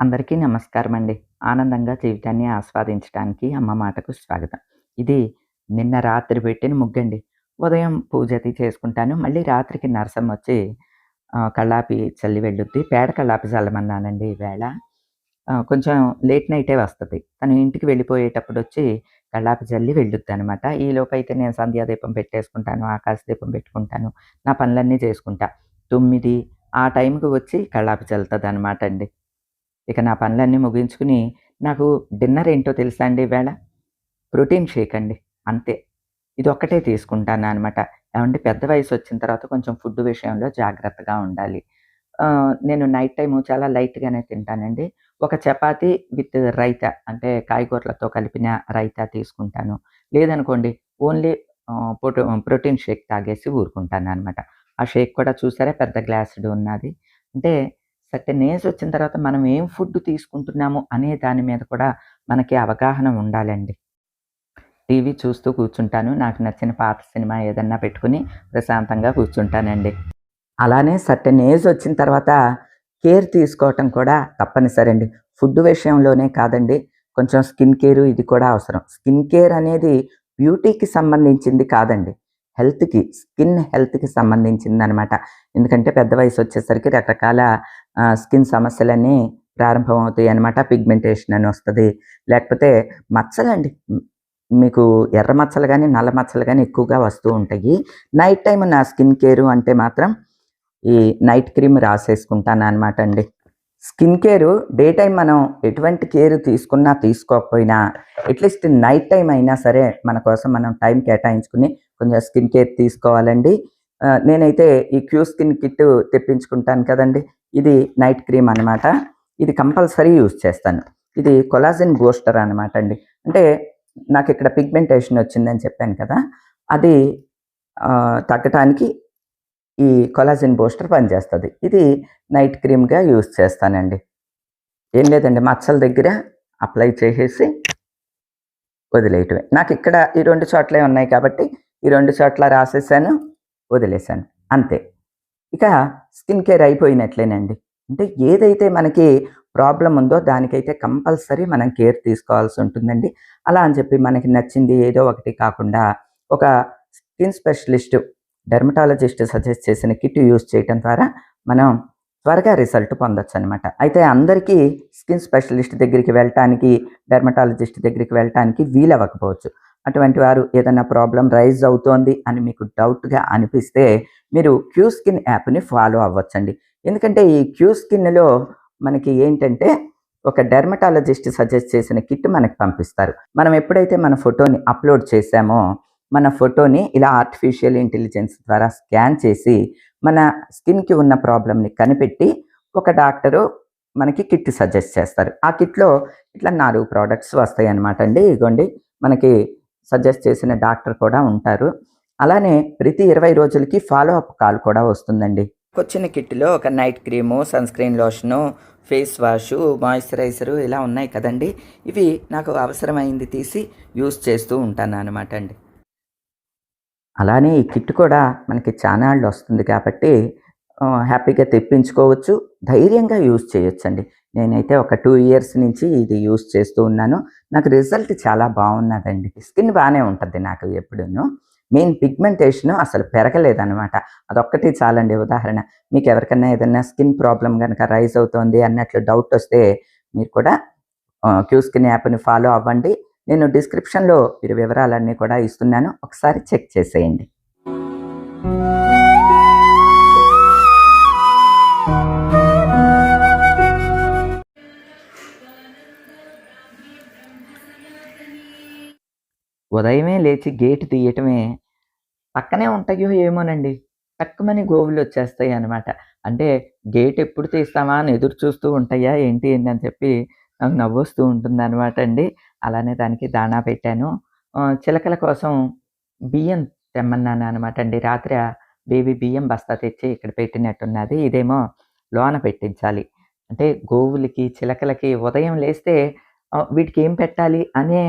అందరికీ నమస్కారం అండి ఆనందంగా జీవితాన్ని ఆస్వాదించడానికి అమ్మ మాటకు స్వాగతం. ఇది నిన్న రాత్రి పెట్టిన ముగ్గండి. ఉదయం పూజ అది చేసుకుంటాను. మళ్ళీ రాత్రికి నరసం వచ్చి కళ్ళాపి చల్లి వెళ్ళుద్ది. పేడ కళ్ళాపి చల్లమన్నానండి ఈవేళ కొంచెం లేట్ నైటే వస్తుంది. తను ఇంటికి వెళ్ళిపోయేటప్పుడు వచ్చి కళ్ళాపి చల్లి వెళ్ళుద్ది అనమాట ఈ అయితే నేను సంధ్యాదీపం పెట్టేసుకుంటాను ఆకాశ దీపం పెట్టుకుంటాను. నా పనులన్నీ చేసుకుంటా. తొమ్మిది ఆ టైంకి వచ్చి కళ్ళాపి చల్లుతుంది అనమాట అండి. ఇక నా పనులన్నీ ముగించుకుని నాకు డిన్నర్ ఏంటో తెలుసా అండి ఈవేళ? ప్రోటీన్ షేక్ అండి అంతే. ఇది ఒక్కటే తీసుకుంటాను అనమాట ఏమంటే పెద్ద వయసు వచ్చిన తర్వాత కొంచెం ఫుడ్ విషయంలో జాగ్రత్తగా ఉండాలి. నేను నైట్ టైము చాలా లైట్గానే తింటానండి. ఒక చపాతి విత్ రైతా అంటే కాయగూరలతో కలిపిన రైతా తీసుకుంటాను. లేదనుకోండి ఓన్లీ ప్రోటో ప్రోటీన్ షేక్ తాగేసి ఊరుకుంటాను అనమాట ఆ షేక్ కూడా చూసారా? పెద్ద గ్లాసుడు ఉన్నది. అంటే సర్టెన్ ఏజ్ వచ్చిన తర్వాత మనం ఏం ఫుడ్ తీసుకుంటున్నాము అనే దాని మీద కూడా మనకి అవగాహన ఉండాలండి. టీవీ చూస్తూ కూర్చుంటాను. నాకు నచ్చిన పాత సినిమా ఏదన్నా పెట్టుకుని ప్రశాంతంగా కూర్చుంటానండి. అలానే సర్టెన్ ఏజ్ వచ్చిన తర్వాత కేర్ తీసుకోవటం కూడా తప్పనిసరి అండి ఫుడ్ విషయంలోనే కాదండి కొంచెం స్కిన్ కేర్ ఇది కూడా అవసరం. స్కిన్ కేర్ అనేది బ్యూటీకి సంబంధించింది కాదండి. హెల్త్కి స్కిన్ హెల్త్కి సంబంధించింది అనమాట ఎందుకంటే పెద్ద వయసు వచ్చేసరికి రకరకాల స్కిన్ సమస్యలన్నీ ప్రారంభమవుతాయి అనమాట పిగ్మెంటేషన్ అని వస్తుంది. లేకపోతే మచ్చలండి. మీకు ఎర్ర మచ్చలు కానీ నల్ల మచ్చలు కానీ ఎక్కువగా వస్తూ ఉంటాయి. నైట్ టైం నా స్కిన్ కేరు అంటే మాత్రం ఈ నైట్ క్రీమ్ రాసేసుకుంటాను అనమాట అండి. స్కిన్ కేరు డే టైం మనం ఎటువంటి కేర్ తీసుకున్నా తీసుకోకపోయినా అట్లీస్ట్ నైట్ టైం అయినా సరే మన కోసం మనం టైం కేటాయించుకుని కొంచెం స్కిన్ కేర్ తీసుకోవాలండి. నేనైతే ఈ క్యూ స్కిన్ కిట్ తెప్పించుకుంటాను కదండి. ఇది నైట్ క్రీమ్ అనమాట ఇది కంపల్సరీ యూస్ చేస్తాను. ఇది కొలాజిన్ బూస్టర్ అనమాట అండి. అంటే నాకు ఇక్కడ పిగ్మెంటేషన్ వచ్చిందని చెప్పాను కదా. అది తగ్గటానికి ఈ కొలాజిన్ బూస్టర్ పనిచేస్తుంది. ఇది నైట్ క్రీమ్గా యూస్ చేస్తానండి. ఏం లేదండి మచ్చల దగ్గర అప్లై చేసేసి వదిలేయటమే. నాకు ఇక్కడ ఈ రెండు చోట్లే ఉన్నాయి కాబట్టి ఈ రెండు చోట్ల రాసేసాను వదిలేసాను. అంతే. ఇక స్కిన్ కేర్ అయిపోయినట్లేనండి. అంటే ఏదైతే మనకి ప్రాబ్లం ఉందో దానికైతే కంపల్సరీ మనం కేర్ తీసుకోవాల్సి ఉంటుందండి. అలా అని చెప్పి మనకి నచ్చింది ఏదో ఒకటి కాకుండా ఒక స్కిన్ స్పెషలిస్ట్ డెర్మటాలజిస్ట్ సజెస్ట్ చేసిన కిట్ యూజ్ చేయటం ద్వారా మనం త్వరగా రిజల్ట్ పొందొచ్చు అనమాట అయితే అందరికీ స్కిన్ స్పెషలిస్ట్ దగ్గరికి వెళ్ళటానికి డెర్మటాలజిస్ట్ దగ్గరికి వెళ్ళటానికి వీలవ్వకపోవచ్చు. అటువంటి వారు ఏదైనా ప్రాబ్లం రైజ్ అవుతోంది అని మీకు డౌట్గా అనిపిస్తే మీరు క్యూ స్కిన్ యాప్ని ఫాలో అవ్వచ్చండి. ఎందుకంటే ఈ క్యూ స్కిన్లో మనకి ఏంటంటే ఒక డెర్మటాలజిస్ట్ సజెస్ట్ చేసిన కిట్ మనకి పంపిస్తారు. మనం ఎప్పుడైతే మన ఫోటోని అప్లోడ్ చేసామో మన ఫోటోని ఇలా ఆర్టిఫిషియల్ ఇంటెలిజెన్స్ ద్వారా స్కాన్ చేసి మన స్కిన్కి ఉన్న ప్రాబ్లమ్ని కనిపెట్టి ఒక డాక్టరు మనకి కిట్ సజెస్ట్ చేస్తారు. ఆ కిట్లో ఇట్లా నాలుగు ప్రోడక్ట్స్ వస్తాయి అనమాట అండి. ఇగోండి మనకి సజెస్ట్ చేసిన డాక్టర్ కూడా ఉంటారు. అలానే ప్రతి ఇరవై రోజులకి ఫాలో అప్ కాల్ కూడా వస్తుందండి. వచ్చిన కిట్లో ఒక night cream sunscreen lotion face wash moisturiser ఇలా ఉన్నాయి కదండి. ఇవి నాకు అవసరమైంది తీసి యూస్ చేస్తూ ఉంటాను అనమాట అండి. అలానే ఈ కిట్ కూడా మనకి చానాళ్ళు వస్తుంది కాబట్టి హ్యాపీగా తెప్పించుకోవచ్చు. ధైర్యంగా యూస్ చేయొచ్చండి. నేనైతే ఒక టూ ఇయర్స్ నుంచి ఇది యూస్ చేస్తూ ఉన్నాను. నాకు రిజల్ట్ చాలా బాగున్నదండి. స్కిన్ బాగానే ఉంటుంది నాకు ఎప్పుడూను. మెయిన్ పిగ్మెంటేషన్ అసలు పెరగలేదనమాట అదొక్కటి చాలండి ఉదాహరణ. మీకు ఎవరికైనా ఏదైనా స్కిన్ ప్రాబ్లం కనుక రైజ్ అవుతోంది అన్నట్లు డౌట్ వస్తే మీరు కూడా క్యూ స్కిన్ యాప్ని ఫాలో అవ్వండి. నేను డిస్క్రిప్షన్లో మీరు వివరాలన్నీ కూడా ఇస్తున్నాను. ఒకసారి చెక్ చేసేయండి. ఉదయమే లేచి గేటు తీయటమే పక్కనే ఉంటాయో ఏమోనండి. తక్కువని గోవులు వచ్చేస్తాయి అనమాట అంటే గేట్ ఎప్పుడు తీస్తామా అని ఎదురు చూస్తూ ఉంటాయా ఏంటి ఏంటి అని చెప్పి నాకు నవ్వొస్తూ ఉంటుంది అనమాట అండి. అలానే దానికి దాణా పెట్టాను. చిలకల కోసం బియ్యం తెమ్మన్నాను అనమాట అండి. రాత్రి బేబీ బియ్యం బస్తా తెచ్చి ఇక్కడ పెట్టినట్టున్నది. ఇదేమో లోన పెట్టించాలి. అంటే గోవులకి చిలకలకి ఉదయం లేస్తే వీటికి ఏం పెట్టాలి అనే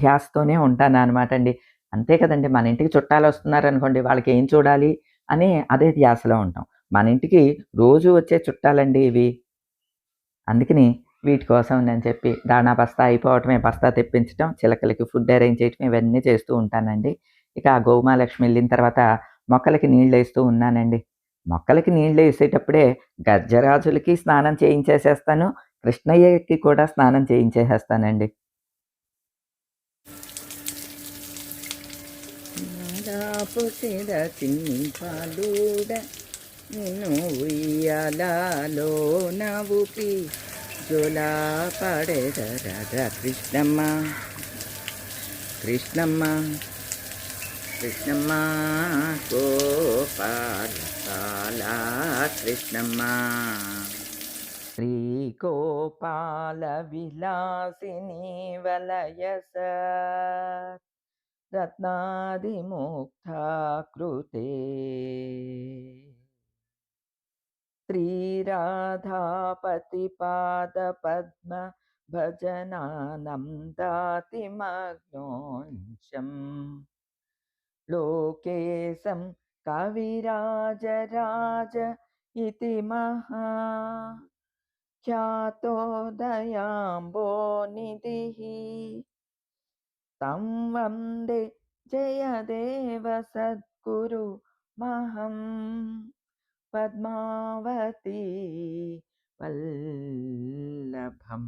ధ్యాసతోనే ఉంటాను అనమాట అండి అంతే కదండి మన ఇంటికి చుట్టాలు వస్తున్నారు అనుకోండి వాళ్ళకి ఏం చూడాలి అని అదే ధ్యాసలో ఉంటాం. మన ఇంటికి రోజు వచ్చే చుట్టాలండి ఇవి. అందుకని వీటి కోసం అని చెప్పి దాణా బస్తా అయిపోవటమే బస్తా తెప్పించడం చిలకలకి ఫుడ్ అరేంజ్ చేయటం ఇవన్నీ చేస్తూ ఉంటానండి. ఇక ఆ గోమాలక్ష్మి వెళ్ళిన తర్వాత మొక్కలకి నీళ్ళు వేస్తూ ఉన్నానండి. మొక్కలకి నీళ్ళు వేసేటప్పుడే గర్జరాజులకి స్నానం చేయించేసేస్తాను కృష్ణయ్యకి కూడా స్నానం చేయించేసేస్తానండి. నిన్ను ఉయ్యాలలో నవ్వుపి జోలా పాడేదరా కృష్ణమ్మ. కృష్ణమ్మ కృష్ణమ్మ గోపాల కృష్ణమ్మ. श्रीगोपालविलासिनीवलयस। रत्नादिमुक्ता कृते श्रीराधापतिपादपद्म भजनानं दातिमग्नोऽंशम् लोकेशं कविराजराज इति महा లోకేశం కవిరాజరాజ ఇతి तं వందే జయదేవ సద్గురు మహం పద్మావతి వల్లభం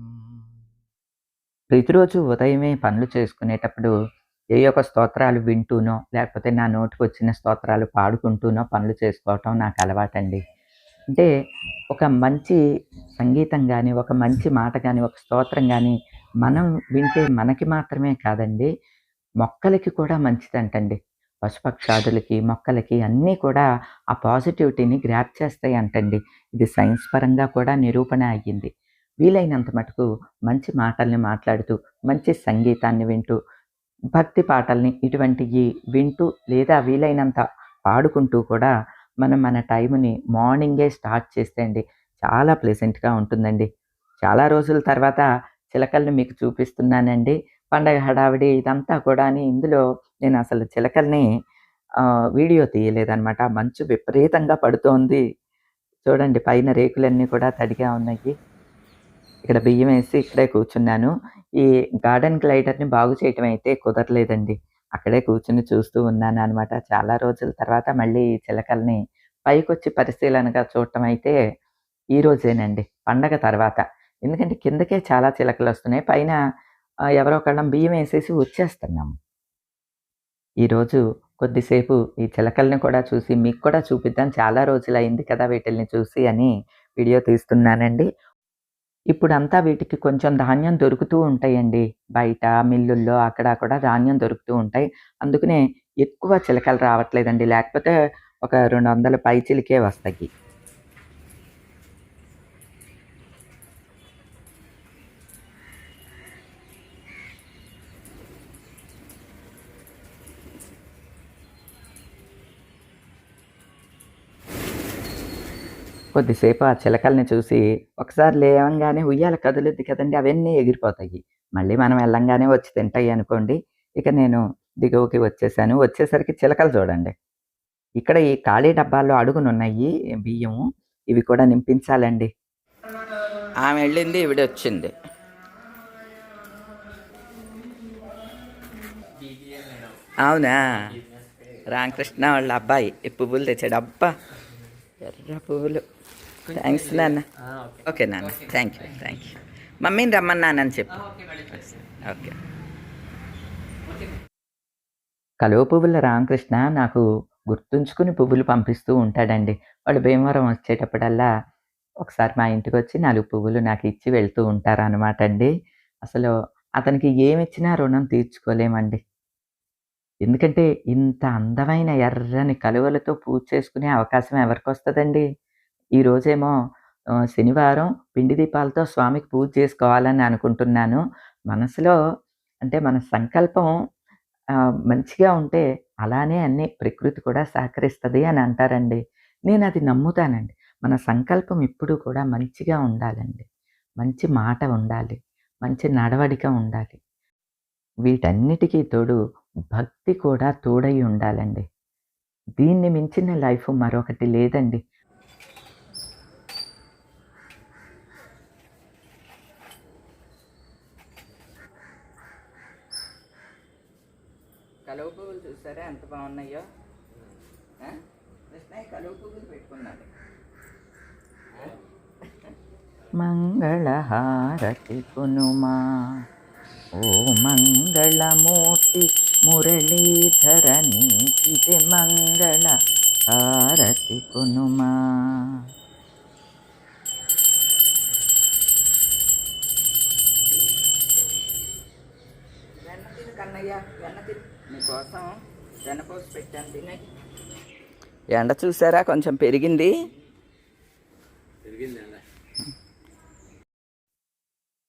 ప్రతిరోజు ఉదయమే పనులు చేసుకునేటప్పుడు ఏ యొక్క స్తోత్రాలు వింటూనో లేకపోతే నా నోటికి వచ్చిన స్తోత్రాలు పాడుకుంటూనో పనులు చేసుకోవటం నాకు అలవాటండి. అంటే ఒక మంచి సంగీతం కానీ ఒక మంచి మాట కానీ ఒక స్తోత్రం కానీ మనం వింటే మనకి మాత్రమే కాదండి. మొక్కలకి కూడా మంచిదంటండి. పశుపక్షాదులకి మొక్కలకి అన్నీ కూడా ఆ పాజిటివిటీని గ్రాప్ చేస్తాయి అంటండి ఇది సైన్స్ పరంగా కూడా నిరూపణ అయ్యింది. వీలైనంత మటుకు మంచి మాటల్ని మాట్లాడుతూ మంచి సంగీతాన్ని వింటూ భక్తి పాటల్ని ఇటువంటివి వింటూ లేదా వీలైనంత పాడుకుంటూ కూడా మనం మన టైంని మార్నింగే స్టార్ట్ చేస్తే అండి చాలా ప్లెజెంట్గా ఉంటుందండి. చాలా రోజుల తర్వాత చిలకల్ని మీకు చూపిస్తున్నానండి. పండగ హడావిడి ఇదంతా కూడా అని ఇందులో నేను అసలు చిలకల్ని వీడియో తీయలేదనమాట మంచు విపరీతంగా పడుతోంది. చూడండి పైన రేకులన్నీ కూడా తడిగా ఉన్నాయి. ఇక్కడ బియ్యం వేసి ఇక్కడే కూర్చున్నాను. ఈ గార్డెన్ గ్లైడర్ని బాగు చేయటం అయితే కుదరలేదండి. అక్కడే కూర్చుని చూస్తూ ఉన్నాను అనమాట చాలా రోజుల తర్వాత మళ్ళీ ఈ చిలకల్ని పైకొచ్చి పరిశీలనగా చూడటం అయితే ఈ రోజేనండి పండగ తర్వాత. ఎందుకంటే కిందకే చాలా చిలకలు వస్తున్నాయి. పైన ఎవరో ఒకళ్ళం బియ్యం వేసేసి వచ్చేస్తున్నాము ఈరోజు కొద్దిసేపు ఈ చిలకల్ని కూడా చూసి మీకు కూడా చూపిద్దాం. చాలా రోజులు అయింది కదా వీటిల్ని చూసి అని వీడియో తీస్తున్నానండి. ఇప్పుడంతా వీటికి కొంచెం ధాన్యం దొరుకుతూ ఉంటాయండి. బయట మిల్లుల్లో అక్కడ కూడా ధాన్యం దొరుకుతూ ఉంటాయి. అందుకనే ఎక్కువ చిలకలు రావట్లేదండి. లేకపోతే ఒక రెండు వందల పై చిలికే వస్తాయి. కొద్దిసేపు ఆ చిలకల్ని చూసి ఒకసారి లేవంగానే ఉయ్యాల కదులుద్ది కదండి అవన్నీ ఎగిరిపోతాయి. మళ్ళీ మనం వెళ్ళంగానే వచ్చి తింటాయి అనుకోండి ఇక నేను దిగువకి వచ్చేసాను. వచ్చేసరికి చిలకలు చూడండి. ఇక్కడ ఈ ఖాళీ డబ్బాల్లో అడుగునున్నాయి బియ్యము. ఇవి కూడా నింపించాలండి. ఆమె వెళ్ళింది ఇవిడ వచ్చింది. అవునా? రామకృష్ణ వాళ్ళ అబ్బాయి పువ్వులు తెచ్చాడు. అబ్బా ఎర్ర పువ్వులు. థ్యాంక్స్ నాన్న. ఓకే. నాన్న. థ్యాంక్ యూ థ్యాంక్ యూ మమ్మీని రమ్మన్నానని చెప్పు. ఓకే కలువ పువ్వుల రామకృష్ణ నాకు గుర్తుంచుకుని పువ్వులు పంపిస్తూ ఉంటాడండి. వాళ్ళు భీమవరం వచ్చేటప్పుడల్లా ఒకసారి మా ఇంటికి వచ్చి నాలుగు పువ్వులు నాకు ఇచ్చి వెళ్తూ ఉంటారనమాట అండి. అసలు అతనికి ఏమిచ్చినా రుణం తీర్చుకోలేమండి. ఎందుకంటే ఇంత అందమైన ఎర్రని కలువలతో పూజ చేసుకునే అవకాశం ఎవరికి వస్తుందండి ఈరోజేమో శనివారం పిండి దీపాలతో స్వామికి పూజ చేసుకోవాలని అనుకుంటున్నాను. మనసులో అంటే మన సంకల్పం మంచిగా ఉంటే అలానే అన్ని ప్రకృతి కూడా సహకరిస్తుంది అని అంటారండి. నేను అది నమ్ముతానండి. మన సంకల్పం ఇప్పుడు కూడా మంచిగా ఉండాలండి. మంచి మాట ఉండాలి. మంచి నడవడిక ఉండాలి. వీటన్నిటికీ తోడు భక్తి కూడా తోడై ఉండాలండి. దీన్ని మించిన లైఫ్ మరొకటి లేదండి. కలువ పువ్వులు చూసారా? ఎంత బాగున్నాయో? కృష్ణయ్య కలువ పువ్వులు పెట్టుకున్నాడు. మంగళహారతి కునుమా ఓ మంగళమూర్తి మురళీధర నీతిదే మంగళ హారతి కునుమా వెన్న తిను కన్నయ్య నీకోసం పెట్టాను తినే. ఎండ చూసారా? కొంచెం పెరిగింది.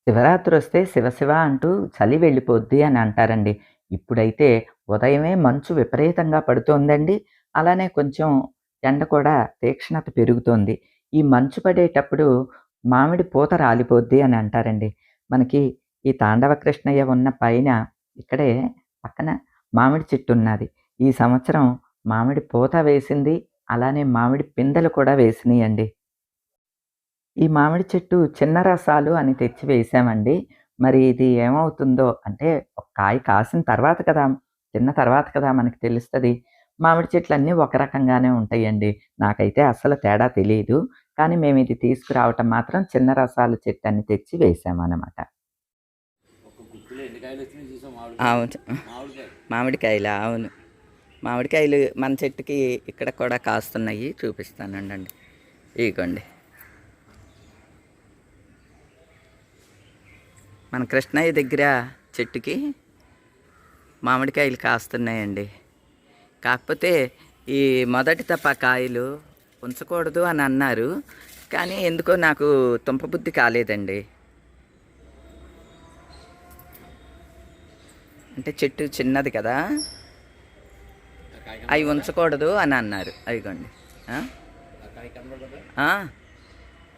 శివరాత్రి వస్తే శివశివ అంటూ చలి వెళ్ళిపోద్ది అని అంటారండి. ఇప్పుడైతే ఉదయమే మంచు విపరీతంగా పడుతోందండి. అలానే కొంచెం ఎండ కూడా తీక్షణత పెరుగుతోంది. ఈ మంచు పడేటప్పుడు మామిడి పూత రాలిపోద్ది అని అంటారండి. మనకి ఈ తాండవ కృష్ణయ్య ఉన్న పైన ఇక్కడే పక్కన మామిడి చెట్టు ఉన్నది. ఈ సంవత్సరం మామిడి పూత వేసింది అలానే మామిడి పిందెలు కూడా వేసినాయండి. ఈ మామిడి చెట్టు చిన్న రసాలు అని తెచ్చి వేసామండి. మరి ఇది ఏమవుతుందో అంటే ఒక కాయ కాసిన తర్వాత కదా తిన్న తర్వాత కదా మనకి తెలుస్తుంది. మామిడి చెట్లు అన్నీ ఒక రకంగానే ఉంటాయండి. నాకైతే అస్సలు తేడా తెలియదు కానీ మేము ఇది తీసుకురావటం మాత్రం చిన్న రసాల చెట్టు అని తెచ్చి వేసామన్నమాట ఒక గుత్తులో ఎన్ని కాయలు వచ్చినాయి చూసాం మామిడి అవును. మామిడికాయ మామిడికాయలు అవును. మామిడికాయలు మన చెట్టుకి ఇక్కడ కూడా కాస్తున్నాయి చూపిస్తానండి ఇగోండి. మన కృష్ణయ్య దగ్గర చెట్టుకి మామిడికాయలు కాస్తున్నాయండి. కాకపోతే ఈ మొదటి తప్ప కాయలు ఉంచకూడదు అని అన్నారు కానీ ఎందుకో నాకు తుంపబుద్ధి కాలేదండి. అంటే చెట్టు చిన్నది కదా. అవి ఉంచకూడదు అని అన్నారు. అవిగోండి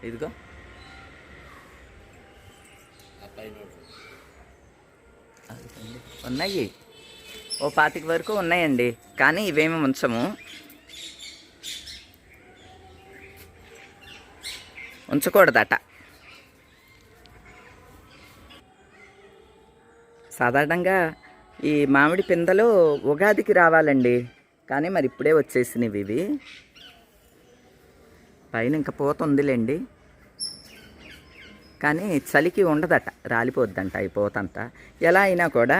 ఇదిగో. ఉన్నాయి. ఓ పాతిక వరకు ఉన్నాయండి. కానీ ఇవేమి ఉంచము. ఉంచకూడదట. సాధారణంగా ఈ మామిడి పిందలు ఉగాదికి రావాలండి. కానీ మరి ఇప్పుడే వచ్చేసినవి ఇవి. పైన ఇంకా పూత ఉందిలేండి. కానీ చలికి ఉండదట రాలిపోద్దంట ఈ పూత అంతా. ఎలా అయినా కూడా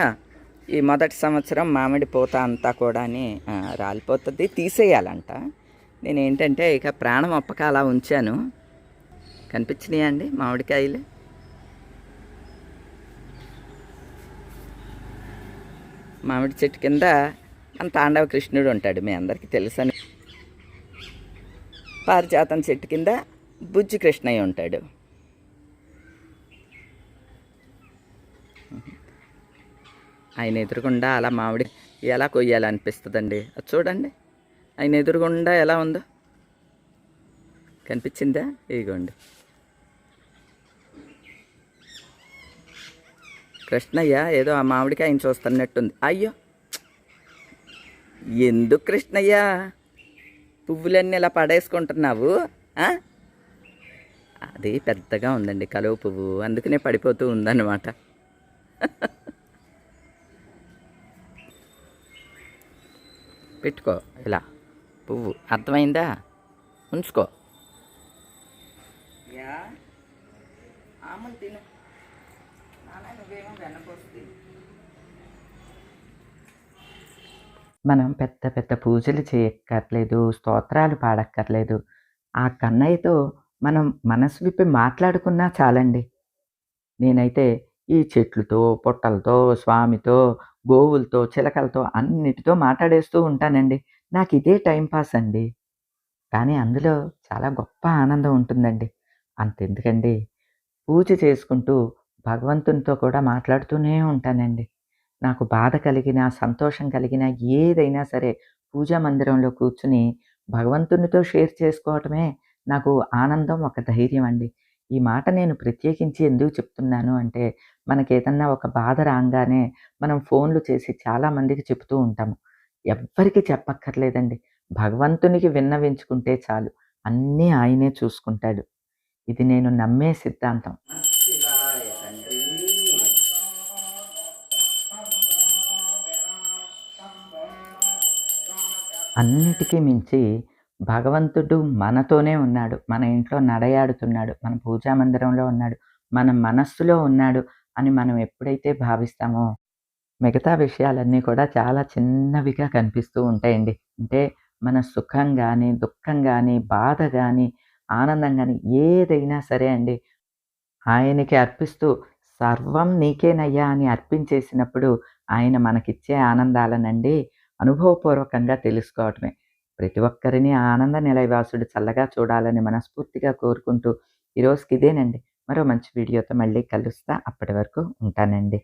ఈ మొదటి సంవత్సరం మామిడి పూత అంతా కూడా రాలిపోతుంది తీసేయాలంట. నేను ఏంటంటే ఇక ప్రాణం ఒప్పక అలా ఉంచాను. కనిపించినాయండి మామిడికాయలు? మామిడి చెట్టు కింద మన తాండవ కృష్ణుడు ఉంటాడు మీ అందరికీ తెలుసని పారిజాతం చెట్టు కింద బుజ్జి కృష్ణయ్య ఉంటాడు. ఆయన ఎదురుగుండా అలా మామిడి ఎలా కొయ్యాలనిపిస్తుందండి? అది చూడండి. ఆయన ఎదురుగుండా ఎలా ఉందో. కనిపించిందా? ఇదిగోండి. కృష్ణయ్య ఏదో ఆ మామిడికాయని చూస్తున్నట్టుంది. అయ్యో! ఎందుకు కృష్ణయ్య? పువ్వులన్నీ ఇలా పడేసుకుంటున్నావు అది పెద్దగా ఉందండి కలువ పువ్వు. అందుకనే పడిపోతూ ఉందన్నమాట. పెట్టుకో ఇలా. పువ్వు. అర్థమైందా? ఉంచుకో తిను మనం పెద్ద పెద్ద పూజలు చేయక్కర్లేదు స్తోత్రాలు పాడక్కర్లేదు. ఆ కన్నయ్యతో మనం మనసు విప్పి మాట్లాడుకున్నా చాలండి. నేనైతే ఈ చెట్లతో పుట్టలతో స్వామితో గోవులతో చిలకలతో అన్నిటితో మాట్లాడేస్తూ ఉంటానండి. నాకు ఇదే టైంపాస్ అండి. కానీ అందులో చాలా గొప్ప ఆనందం ఉంటుందండి. అంతెందుకండి? పూజ చేసుకుంటూ భగవంతునితో కూడా మాట్లాడుతూనే ఉంటానండి. నాకు బాధ కలిగిన సంతోషం కలిగిన ఏదైనా సరే పూజా మందిరంలో కూర్చుని భగవంతునితో షేర్ చేసుకోవటమే నాకు ఆనందం ఒక ధైర్యం అండి. ఈ మాట నేను ప్రత్యేకించి ఎందుకు చెప్తున్నాను అంటే మనకి ఏదన్నా ఒక బాధ రాగానే మనం ఫోన్లు చేసి చాలామందికి చెప్తూ ఉంటాము. ఎవ్వరికి చెప్పక్కర్లేదండి. భగవంతునికి విన్నవించుకుంటే చాలు. అన్నీ ఆయనే చూసుకుంటాడు. ఇది నేను నమ్మే సిద్ధాంతం. అన్నిటికీ మించి భగవంతుడు మనతోనే ఉన్నాడు. మన ఇంట్లో నడయాడుతున్నాడు. మన పూజా మందిరంలో ఉన్నాడు. మన మనస్సులో ఉన్నాడు అని మనం ఎప్పుడైతే భావిస్తామో, మిగతా విషయాలన్నీ కూడా చాలా చిన్నవిగా కనిపిస్తూ ఉంటాయండి. అంటే మన సుఖం కానీ దుఃఖం కానీ బాధ కానీ ఆనందం కానీ ఏదైనా సరే అండి ఆయనకి అర్పిస్తూ సర్వం నీకేనయ్యా అని అర్పించేసినప్పుడు ఆయన మనకిచ్చే ఆనందాలనండి అనుభవపూర్వకంగా తెలుసుకోవటమే. ప్రతి ఒక్కరిని ఆనంద నిలయవాసుడు చల్లగా చూడాలని మనస్ఫూర్తిగా కోరుకుంటూ ఈ రోజుకి ఇదేనండి. మరో మంచి వీడియోతో మళ్ళీ కలుస్తా. అప్పటి వరకు ఉంటానండి.